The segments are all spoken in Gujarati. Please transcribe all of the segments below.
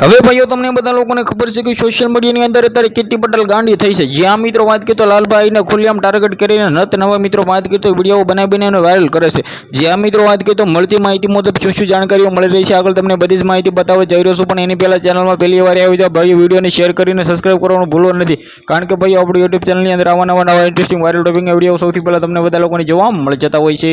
હવે ભાઈઓ, તમને બધા લોકોને ખબર છે કે સોશિયલ મીડિયાની અંદર અત્યારે કીર્તિ પટેલ ગાંડી થઈ છે. જ્યાં મિત્રો વાત કરીએ લાલભાઈને ખુલ્લેઆમ ટાર્ગેટ કરીને નત નવા મિત્રો વાત કરીએ વીડિયો બનાવી બનાવીને વાયરલ કરે છે. જ્યાં મિત્રો વાત કરીએ તો મળતી માહિતી મુજબ શું શું જાણકારીઓ મળી રહી છે, આગળ તમને બધી જ માહિતી બતાવવા જઈ રહ્યો છું. પણ એની પહેલાં ચેનલમાં પહેલી વાર આવી જાવ ભાઈ વિડીયોને શેર કરીને સબસ્ક્રાઇબ કરવાનું ભૂલો નથી. કારણ કે ભાઈ આપણી યુટ્યુબ ચેનલની અંદર આવા નવા નવા ઇન્ટરેસ્ટિંગ વાયરલ ટોપિંગ વીડિયો સૌથી પહેલાં તમને બધા લોકોને જોવા મળી જતા હોય છે.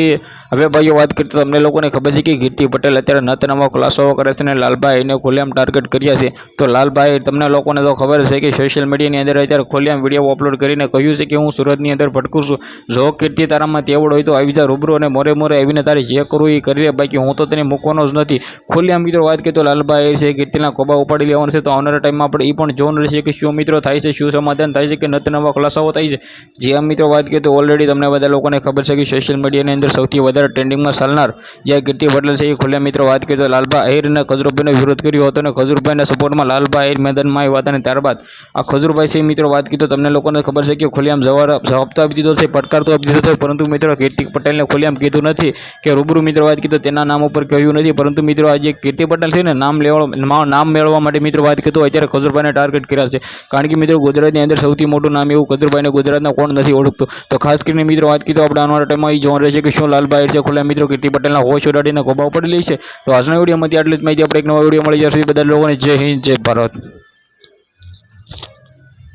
હવે ભાઈઓ, વાત કરીએ તમને લોકોને ખબર છે કે કીર્તિ પટેલ અત્યારે નત નવા ખુલાસો કરે છે અને લાલભાઈને ખુલ્લેઆમ ટાર્ગેટ કર્યા છે. તો લાલભાઈ, તમને લોકોને તો ખબર છે કે સોશિયલ મીડિયાની અંદર અત્યારે ખોલ્યા વીડિયો અપલોડ કરીને કહ્યું છે કે હું સુરતની અંદર ભટકું છું. જો કીર્તિ તારામાં તેવડ હોય તો આવી જા રૂબરૂ અને મોરે મોરે આવીને તારે જે કરવું એ કરી બાકી હું તો તને મૂકવાનો જ નથી. ખોલ્યા મિત્રો, વાત કરીએ તો લાલભાઈ છે કીર્તિના કોબા ઉપાડી લેવાનું છે. તો આવનારા ટાઈમમાં આપણે એ પણ જોવાનું રહેશે કે શું મિત્રો થાય છે, શું સમાધાન થાય છે કે નત નવા ખુલાસાઓ થાય છે. જે મિત્રો, વાત કરીએ તો ઓલરેડી તમને બધા લોકોને ખબર છે કે સોશિયલ મીડિયાની અંદર સૌથી વધારે ટ્રેન્ડિંગમાં ચાલનાર જે કીર્તિ પટેલ છે એ ખુલ્લા મિત્રો, વાત કરીએ તો લાલભા અહીર અને ખજુરભાઈનો વિરોધ કર્યો હતો અને ખજુરભાઈના સપોર્ટમાં લાલભાઈ મેદાનમાં આવ્યા હતા અને ત્યારબાદ આ ખજુરભાઈ સિંહ મિત્રો વાત કીધો, તમને લોકોને ખબર છે કે ખુલ્લેઆમ જવાબ જવાબ તો આપી દીધો છે, પડકાર તો આપી દીધો છે, પરંતુ મિત્રો કીર્તિક પટેલને ખુલ્લેઆમ કીધું નથી કે રૂબરૂ મિત્રો વાત કીધું, તેના નામ ઉપર કહ્યું નથી, પરંતુ મિત્રો આજે કીર્તિ પટેલ છે ને, નામ લેવા નામ મેળવવા માટે મિત્રો વાત કીધું, અત્યારે ખજુરભાઈને ટાર્ગેટ કર્યા છે. કારણ કે મિત્રો ગુજરાતની અંદર સૌથી મોટું નામ એવું ખજુરભાઈને ગુજરાતના કોણ નથી ઓળખતું. તો ખાસ કરીને મિત્રો વાત કીધું, આપણે આવનારા ટાઈમમાં એ જોવાનું રહેશે કે શું લાલભાઈ છે ખુલ્લા મિત્રો કીર્તિ પટેલના હોશ ઉડાડીને ખોબા પડી લે છે. તો આજના વિડીયોમાંથી આટલી જ માહિતી, આપણે એક નવા વીડિયો મળી જશે બધા લોકોને જય હિન્દ જય ભારત.